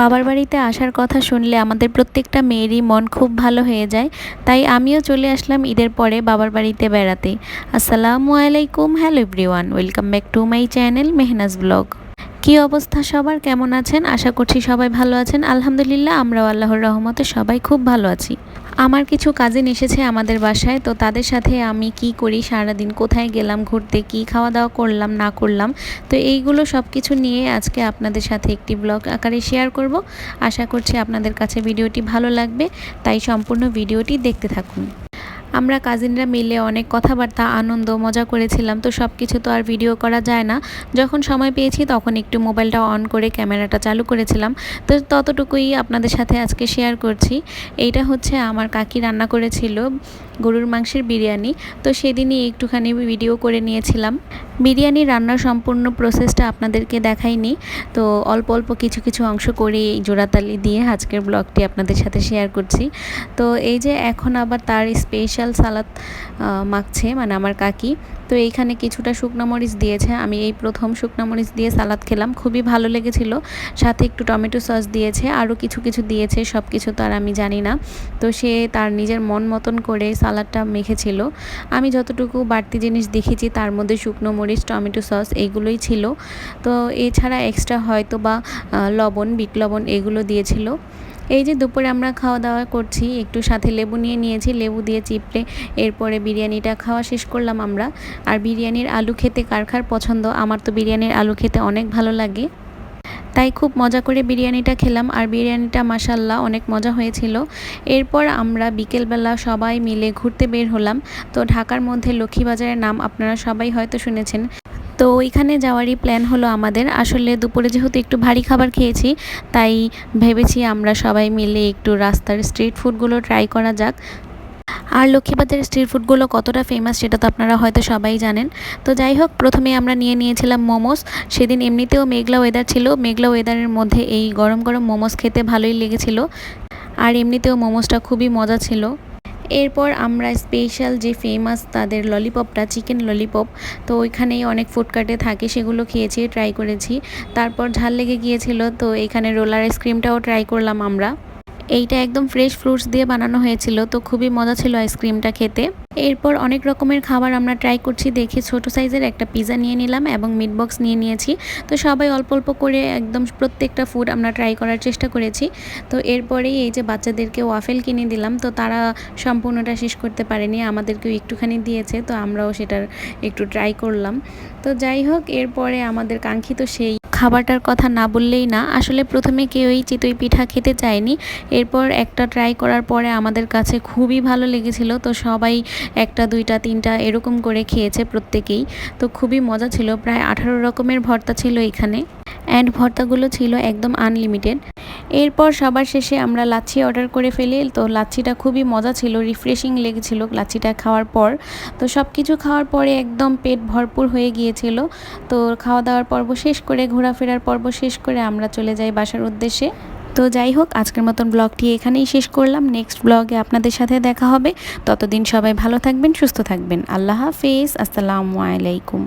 বাবার বাড়িতে আসার কথা শুনলে আমাদের প্রত্যেকটা মেয়েরই মন খুব ভালো হয়ে যায়, তাই আমিও চলে আসলাম ঈদের পরে বাবার বাড়িতে বেড়াতে। আসসালামু আলাইকুম, hello everyone, welcome back to my channel Mehnaz blog. কি অবস্থা সবার? কেমন আছেন? আশা করছি সবাই ভালো আছেন। আলহামদুলিল্লাহ, আমরাও আল্লাহর রহমতে সবাই খুব ভালো আছি। আমার কিছু কাজিন এসেছে আমাদের বাসায়, তো তাদের সাথে আমি কি করি? সারাদিন কোথায় গেলাম, ঘুরতে কি খাওয়া দাওয়া করলাম, না করলাম? তো এইগুলো সব কিছু নিয়ে আজকে আপনাদের সাথে একটি ব্লগ আকারে শেয়ার করব। আশা করছি আপনাদের কাছে ভিডিওটি ভালো লাগবে, তাই সম্পূর্ণ ভিডিওটি দেখতে থাকুন। আমরা কাজিনরা মিলে অনেক কথাবার্তা, আনন্দ, মজা করেছিলাম। তো সব কিছু তো আর ভিডিও করা যায় না। যখন সময় পেয়েছি তখন একটু মোবাইলটা অন করে ক্যামেরাটা চালু করেছিলাম। তো ততটুকুই আপনাদের সাথে আজকে শেয়ার করছি। এইটা হচ্ছে আমার কাকি রান্না করেছিল। গরুর মাংসের বিরিয়ানি। তো সেদিনই একটুখানি ভিডিও করে নিয়েছিলাম। বিরিয়ানি রান্নার সম্পূর্ণ প্রসেসটা আপনাদেরকে দেখাইনি। তো অল্প অল্প কিছু কিছু অংশ করে এই জোড়াতালি দিয়ে আজকের ব্লগটি আপনাদের সাথে শেয়ার করছি। তো এই যে এখন আবার তার স্পেশাল সালাদ মাখছে মানে আমার কাকি। তো এইখানে কিছুটা শুকনো মরিচ দিয়েছে। আমি এই প্রথম শুকনো মরিচ দিয়ে সালাদ খেলাম। খুবই ভালো লেগেছিল। সাথে একটু টমেটো সস দিয়েছে। আরও কিছু কিছু দিয়েছে। সব কিছু তো আর আমি জানি না। তো সে তার নিজের মন মতন করে সালাদটা মেখেছিল। আমি যতটুকু বাড়তি জিনিস দেখেছি, তার মধ্যে শুকনো মরিচ, টমেটো সস এইগুলোই ছিল। তো এছাড়া এক্সট্রা হয়তো বা লবণ, বিট লবণ এগুলো দিয়েছিল। এই যে দুপুরে আমরা খাওয়া দাওয়া করছি, একটু সাথে লেবু নিয়ে নিয়েছি, লেবু দিয়ে চিপড়ে এরপরে বিরিয়ানিটা খাওয়া শেষ করলাম আমরা। আর বিরিয়ানির আলু খেতে কার কার পছন্দ? আমার তো বিরিয়ানির আলু খেতে অনেক ভালো লাগে। তাই খুব মজা করে বিরিয়ানিটা খেলাম। আর বিরিয়ানিটা মাসাল্লাহ অনেক মজা হয়েছিল। এরপর আমরা বিকেলবেলা সবাই মিলে ঘুরতে বের হলাম। তো ঢাকার মধ্যে লক্ষ্মীবাজারের নাম আপনারা সবাই হয়তো শুনেছেন। তো ওইখানে যাওয়ারই প্ল্যান হলো আমাদের। আসলে দুপুরে যেহেতু একটু ভারী খাবার খেয়েছি, তাই ভেবেছি আমরা সবাই মিলে একটু রাস্তার স্ট্রিট ফুডগুলো ট্রাই করা যাক। আর লক্ষ্মীবাজারের স্ট্রিট ফুডগুলো কতটা ফেমাস সেটা তো আপনারা হয়তো সবাই জানেন। তো যাই হোক, প্রথমে আমরা নিয়ে নিয়েছিলাম মোমোস। সেদিন এমনিতেও মেঘলা ওয়েদার ছিল, মেঘলা ওয়েদারের মধ্যে এই গরম গরম মোমোস খেতে ভালোই লেগেছিল। আর এমনিতেও মোমোসটা খুবই মজা ছিল। এরপর আমরা স্পেশাল যে ফেমাস তাদের ললিপপটা চিকেন ললিপপ তো ওইখানেই অনেক ফুডকার্টে থাকে, সেগুলো খেয়েছি ট্রাই করেছি। তারপর ঝাল লেগে গিয়েছিল, তো এখানে রোলার আইসক্রিমটাও ট্রাই করলাম আমরা। এইটা একদম ফ্রেশ ফ্রুটস দিয়ে বানানো হয়েছিল, তো খুবই মজা ছিল আইসক্রিমটা খেতে। এরপর অনেক রকমের খাবার আমরা ট্রাই করছি, দেখে ছোট সাইজের একটা পিজা নিয়ে নিলাম এবং মিট বক্স নিয়ে নিয়েছি। তো সবাই অল্প অল্প করে একদম প্রত্যেকটা ফুড আমরা ট্রাই করার চেষ্টা করেছি। তো এরপরেই এই যে বাচ্চাদেরকে ওয়াফেল কিনে দিলাম, তো তারা সম্পূর্ণটা শেষ করতে পারেনি, আমাদেরকেও একটুখানি দিয়েছে, তো আমরাও সেটার একটু ট্রাই করলাম। তো যাই হোক, এরপরে আমাদের কাঙ্ক্ষিত সেই খাবারটার কথা না বললেই না। আসলে প্রথমে কেউই চিতই পিঠা খেতে চায়নি। এরপর একটা ট্রাই করার পরে আমাদের কাছে খুবই ভালো লেগেছিল। তো সবাই একটা, দুইটা, তিনটা এরকম করে খেয়েছে প্রত্যেকেই। তো খুবই মজা ছিল। প্রায় আঠারো রকমের ভর্তা ছিল এখানে। অ্যান্ড ভর্তাগুলো ছিল একদম আনলিমিটেড এরপর সবার শেষে আমরা লাচ্ছি অর্ডার করে ফেলি। তো লাচ্ছিটা খুবই মজা ছিল রিফ্রেশিং লেগেছিল লাচ্ছিটা খাওয়ার পর। তো সব কিছু খাওয়ার পরে একদম পেট ভরপুর হয়ে গিয়েছিল। তো খাওয়া দাওয়ার পর্ব শেষ করে, ঘোরাফেরার পর্ব শেষ করে আমরা চলে যাই বাসার উদ্দেশ্যে। তো যাই হোক, আজকের মতন ব্লগটি এখানেই শেষ করলাম। নেক্সট ব্লগে আপনাদের সাথে দেখা হবে। ততদিন সবাই ভালো থাকবেন, সুস্থ থাকবেন। আল্লাহ হাফেজ। আসসালামু আলাইকুম।